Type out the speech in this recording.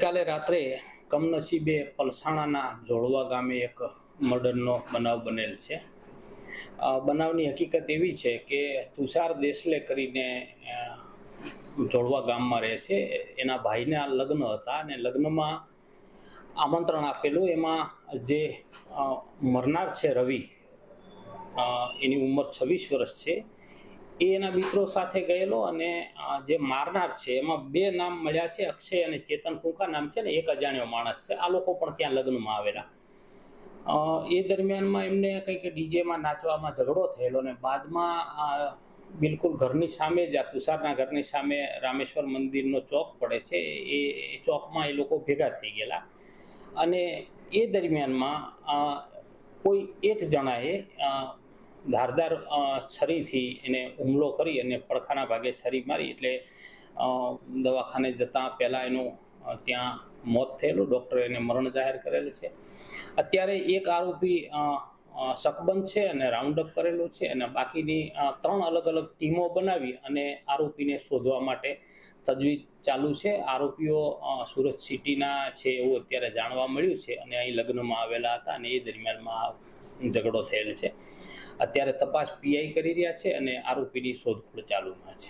કાલે રાત્રે કમનસીબે પલસાણાના જોડવા ગામે એક મર્ડરનો બનાવ બનેલ છે. બનાવની હકીકત એવી છે કે તુષાર દેસલે કરીને જોડવા ગામમાં રહે છે. એના ભાઈના લગ્ન હતા અને લગ્નમાં આમંત્રણ આપેલું. એમાં જે મરનાર છે રવિ એની ઉંમર છવ્વીસ વર્ષ છે. એ એના મિત્રો સાથે ગયેલો અને જે મારનાર છે, એમાં બે નામ મળ્યા છે, અક્ષય અને ચેતન ટૂંકા નામ છે ને, એક અજાણ્યો માણસ છે. આ લોકો પણ ત્યાં લગ્નમાં આવેલા. એ દરમિયાનમાં એમને કંઈક ડીજેમાં નાચવામાં ઝઘડો થયેલો અને બાદમાં બિલકુલ ઘરની સામે જ આ તુષારના ઘરની સામે રામેશ્વર મંદિરનો ચોક પડે છે. એ ચોકમાં એ લોકો ભેગા થઈ ગયેલા. અને એ દરમિયાનમાં કોઈ એક જણાએ ધારદાર છરીથી એને હુમલો કરી અને પડખાના ભાગે છરી મારી એટલે દવાખાને જતાં પહેલાં એનું ત્યાં મોત થયેલું. ડૉક્ટરે એને મરણ જાહેર કરેલ છે. અત્યારે એક આરોપી શકબંધ છે અને રાઉન્ડ અપ કરેલો છે અને બાકીની ત્રણ અલગ અલગ ટીમો બનાવી અને આરોપીને શોધવા માટે તજવીજ ચાલુ છે. આરોપીઓ સુરત સિટીના છે એવું અત્યારે જાણવા મળ્યું છે અને અહીં લગ્નમાં આવેલા હતા અને એ દરમિયાનમાં ઝઘડો થયેલ છે. અત્યારે તપાસ પીઆઈ કરી રહ્યા છે અને આરોપીની શોધખોળ ચાલુમાં છે.